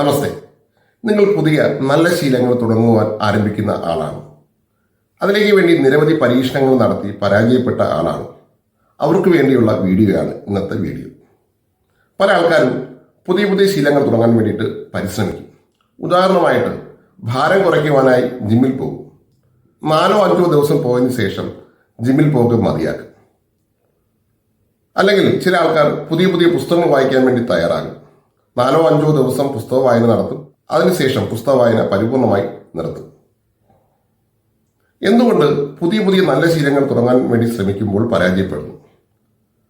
നമസ്തേ. നിങ്ങൾ പുതിയ നല്ല ശീലങ്ങൾ തുടങ്ങുവാൻ ആരംഭിക്കുന്ന ആളാണ്. അതിലേക്ക് വേണ്ടി നിരവധി പരീക്ഷണങ്ങൾ നടത്തി പരാജയപ്പെട്ട ആളാണ്. അവർക്ക് വേണ്ടിയുള്ള വീഡിയോയാണ് ഇന്നത്തെ വീഡിയോ. പല ആൾക്കാരും പുതിയ പുതിയ ശീലങ്ങൾ തുടങ്ങാൻ വേണ്ടിയിട്ട് പരിശ്രമിക്കും. ഉദാഹരണമായിട്ട് ഭാരം കുറയ്ക്കുവാനായി ജിമ്മിൽ പോകും. നാലോ അഞ്ചോ ദിവസം പോയതിന് ശേഷം ജിമ്മിൽ പോക്ക് മതിയാക്കും. അല്ലെങ്കിൽ ചില ആൾക്കാർ പുതിയ പുതിയ പുസ്തകങ്ങൾ വായിക്കാൻ വേണ്ടി തയ്യാറാകും. നാലോ അഞ്ചോ ദിവസം പുസ്തക വായന നടത്തും. അതിനുശേഷം പുസ്തക വായന പരിപൂർണമായി നിർത്തും. എന്തുകൊണ്ട് പുതിയ പുതിയ നല്ല ശീലങ്ങൾ തുടങ്ങാൻ വേണ്ടി ശ്രമിക്കുമ്പോൾ പരാജയപ്പെടുന്നു?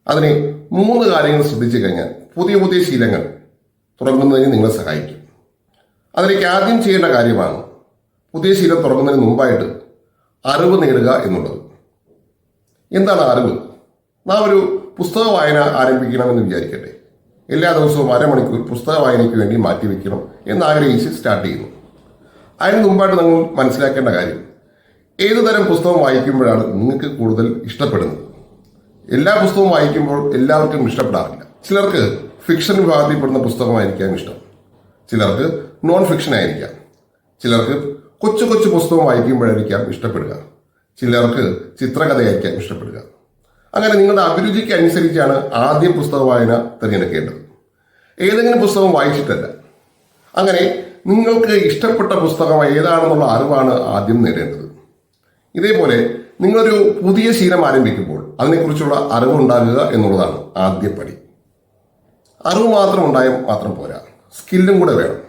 അതിന് മൂന്ന് കാര്യങ്ങൾ ശ്രദ്ധിച്ചു കഴിഞ്ഞാൽ പുതിയ പുതിയ ശീലങ്ങൾ തുടങ്ങുന്നതിന് നിങ്ങളെ സഹായിക്കും. അതിലേക്ക് ആദ്യം ചെയ്യേണ്ട കാര്യമാണ് പുതിയ ശീലം തുടങ്ങുന്നതിന് മുമ്പായിട്ട് അറിവ് നേടുക എന്നുള്ളത്. എന്താണ് അറിവ്? നാം ഒരു പുസ്തക വായന ആരംഭിക്കണമെന്ന് വിചാരിക്കട്ടെ. എല്ലാ ദിവസവും അരമണിക്കൂർ പുസ്തക വായനയ്ക്ക് വേണ്ടി മാറ്റിവെക്കണം എന്ന് ആഗ്രഹിച്ച് സ്റ്റാർട്ട് ചെയ്യുന്നു. അതിന് മുമ്പായിട്ട് നിങ്ങൾ മനസ്സിലാക്കേണ്ട കാര്യം ഏതു തരം പുസ്തകം വായിക്കുമ്പോഴാണ് നിങ്ങൾക്ക് കൂടുതൽ ഇഷ്ടപ്പെടുന്നത്? എല്ലാ പുസ്തകവും വായിക്കുമ്പോൾ എല്ലാവർക്കും ഇഷ്ടപ്പെടാറില്ല. ചിലർക്ക് ഫിക്ഷൻ വിഭാഗത്തിൽപ്പെടുന്ന പുസ്തകമായിരിക്കാം ഇഷ്ടം. ചിലർക്ക് നോൺ ഫിക്ഷൻ ആയിരിക്കാം. ചിലർക്ക് കൊച്ചു കൊച്ചു പുസ്തകം വായിക്കുമ്പോഴായിരിക്കാം ഇഷ്ടപ്പെടുക. ചിലർക്ക് ചിത്രകഥയായിരിക്കാം ഇഷ്ടപ്പെടുക. അങ്ങനെ നിങ്ങളുടെ അഭിരുചിക്ക് അനുസരിച്ചാണ് ആദ്യം പുസ്തക വായന തിരഞ്ഞെടുക്കേണ്ടത്. ഏതെങ്കിലും പുസ്തകം വായിച്ചിട്ടല്ല. അങ്ങനെ നിങ്ങൾക്ക് ഇഷ്ടപ്പെട്ട പുസ്തകം ഏതാണെന്നുള്ള അറിവാണ് ആദ്യം നേടേണ്ടത്. ഇതേപോലെ നിങ്ങളൊരു പുതിയ ശീലം ആരംഭിക്കുമ്പോൾ അതിനെക്കുറിച്ചുള്ള അറിവുണ്ടാകുക എന്നുള്ളതാണ് ആദ്യ പടി. അറിവ് മാത്രം ഉണ്ടായാൽ മാത്രം പോരാ. സ്കില്ലും കൂടെ വേണം.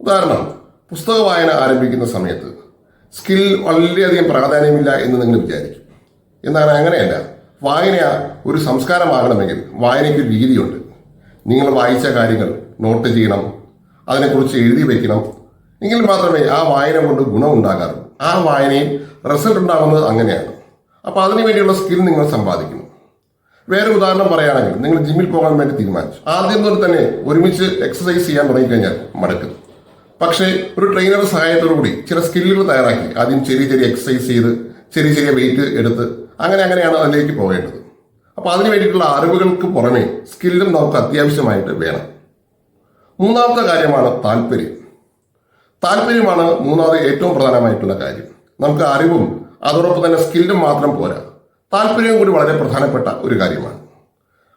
ഉദാഹരണം പുസ്തക വായന ആരംഭിക്കുന്ന സമയത്ത് സ്കിൽ വളരെയധികം പ്രാധാന്യമില്ല എന്ന് നിങ്ങൾ വിചാരിക്കും. എന്നാൽ അങ്ങനെയല്ല. വായന ഒരു സംസ്കാരമാകണമെങ്കിൽ വായനയ്ക്ക് ഒരു രീതിയുണ്ട് നിങ്ങൾ വായിച്ച കാര്യങ്ങൾ നോട്ട് ചെയ്യണം. അതിനെക്കുറിച്ച് എഴുതി വയ്ക്കണം എങ്കിൽ മാത്രമേ ആ വായന കൊണ്ട് ഗുണമുണ്ടാകാറുള്ളൂ. ആ വായനയിൽ റിസൾട്ട് ഉണ്ടാകുന്നത് അങ്ങനെയാണ്. അപ്പോൾ അതിനു വേണ്ടിയുള്ള സ്കിൽ നിങ്ങൾ സമ്പാദിക്കുന്നു വേറെ ഉദാഹരണം പറയുകയാണെങ്കിൽ നിങ്ങൾ ജിമ്മിൽ പോകാൻ വേണ്ടി തീരുമാനിച്ചു. ആദ്യം മുതൽ തന്നെ ഒരുമിച്ച് എക്സസൈസ് ചെയ്യാൻ തുടങ്ങിക്കഴിഞ്ഞാൽ മടക്കും. പക്ഷേ ഒരു ട്രെയിനറുടെ സഹായത്തോടു കൂടി ചില സ്കില്ലുകൾ തയ്യാറാക്കി. ആദ്യം ചെറിയ ചെറിയ എക്സസൈസ് ചെയ്ത് ചെറിയ ചെറിയ വെയിറ്റ് എടുത്ത് അങ്ങനെ അങ്ങനെയാണ് അതിലേക്ക് പോകേണ്ടത്. അപ്പോൾ അതിന് വേണ്ടിയിട്ടുള്ള അറിവുകൾക്ക് പുറമെ സ്കില്ലും നമുക്ക് അത്യാവശ്യമായിട്ട് വേണം. മൂന്നാമത്തെ കാര്യമാണ് താല്പര്യം. താല്പര്യമാണ് മൂന്നാമത് ഏറ്റവും പ്രധാനമായിട്ടുള്ള കാര്യം. നമുക്ക് അറിവും അതോടൊപ്പം തന്നെ സ്കില്ലും മാത്രം പോരാ. താല്പര്യവും കൂടി വളരെ പ്രധാനപ്പെട്ട ഒരു കാര്യമാണ്.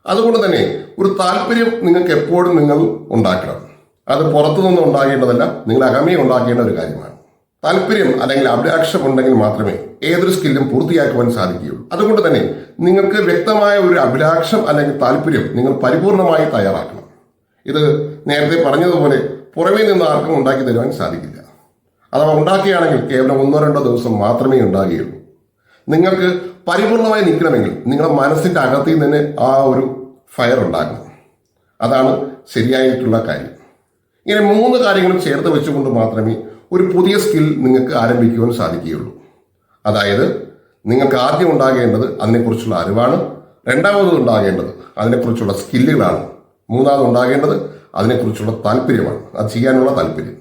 അതുകൊണ്ട് തന്നെ ഒരു താല്പര്യം നിങ്ങൾക്ക് എപ്പോഴും നിങ്ങൾ ഉണ്ടാക്കണം. അത് പുറത്തുനിന്ന് ഉണ്ടാകേണ്ടതല്ല നിങ്ങൾ അകമേ ഉണ്ടാക്കേണ്ട ഒരു കാര്യമാണ്. താല്പര്യം അല്ലെങ്കിൽ അഭിലാഷം ഉണ്ടെങ്കിൽ മാത്രമേ ഏതൊരു സ്കില്ലും പൂർത്തിയാക്കുവാൻ സാധിക്കുകയുള്ളൂ. അതുകൊണ്ട് തന്നെ നിങ്ങൾക്ക് വ്യക്തമായ ഒരു അഭിലാഷം അല്ലെങ്കിൽ താല്പര്യം നിങ്ങൾ പരിപൂർണമായി തയ്യാറാക്കണം. ഇത് നേരത്തെ പറഞ്ഞതുപോലെ പുറമേ നിന്ന് ആർക്കും ഉണ്ടാക്കി തരുവാൻ സാധിക്കില്ല. അഥവാ ഉണ്ടാക്കുകയാണെങ്കിൽ കേവലം ഒന്നോ രണ്ടോ ദിവസം മാത്രമേ ഉണ്ടാകുകയുള്ളൂ. നിങ്ങൾക്ക് പരിപൂർണമായി നിൽക്കണമെങ്കിൽ നിങ്ങളുടെ മനസ്സിന്റെ അകത്തിൽ നിന്ന് ആ ഒരു ഫയർ ഉണ്ടാകണം. അതാണ് ശരിയായിട്ടുള്ള കാര്യം. ഇങ്ങനെ മൂന്ന് കാര്യങ്ങളും ചേർത്ത് വെച്ചുകൊണ്ട് മാത്രമേ ഒരു പുതിയ സ്കിൽ നിങ്ങൾക്ക് ആരംഭിക്കുവാൻ സാധിക്കുകയുള്ളൂ. അതായത് നിങ്ങൾക്ക് ആദ്യം ഉണ്ടാകേണ്ടത് അതിനെക്കുറിച്ചുള്ള അറിവാണ് രണ്ടാമത് ഉണ്ടാകേണ്ടത് അതിനെക്കുറിച്ചുള്ള സ്കില്ലുകളാണ് മൂന്നാമത് ഉണ്ടാകേണ്ടത് അതിനെക്കുറിച്ചുള്ള താല്പര്യമാണ് അത് ചെയ്യാനുള്ള താല്പര്യം.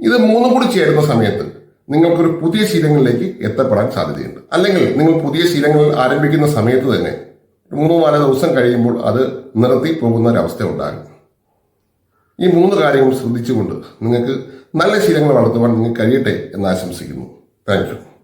ഇത് മൂന്നും കൂടി ചേരുന്ന സമയത്ത് നിങ്ങൾക്കൊരു പുതിയ ശീലങ്ങളിലേക്ക് എത്തപ്പെടാൻ സാധ്യതയുണ്ട്. അല്ലെങ്കിൽ നിങ്ങൾ പുതിയ ശീലങ്ങൾ ആരംഭിക്കുന്ന സമയത്ത് തന്നെ മൂന്നോ നാലോ ദിവസം കഴിയുമ്പോൾ അത് നിർത്തി പോകുന്ന ഒരവസ്ഥ ഉണ്ടാകും. ഈ മൂന്ന് കാര്യങ്ങൾ ശ്രദ്ധിച്ചുകൊണ്ട് നിങ്ങൾക്ക് നല്ല ശീലങ്ങൾ വളർത്തുവാൻ നിങ്ങൾക്ക് കഴിയട്ടെ എന്ന് ആശംസിക്കുന്നു. താങ്ക്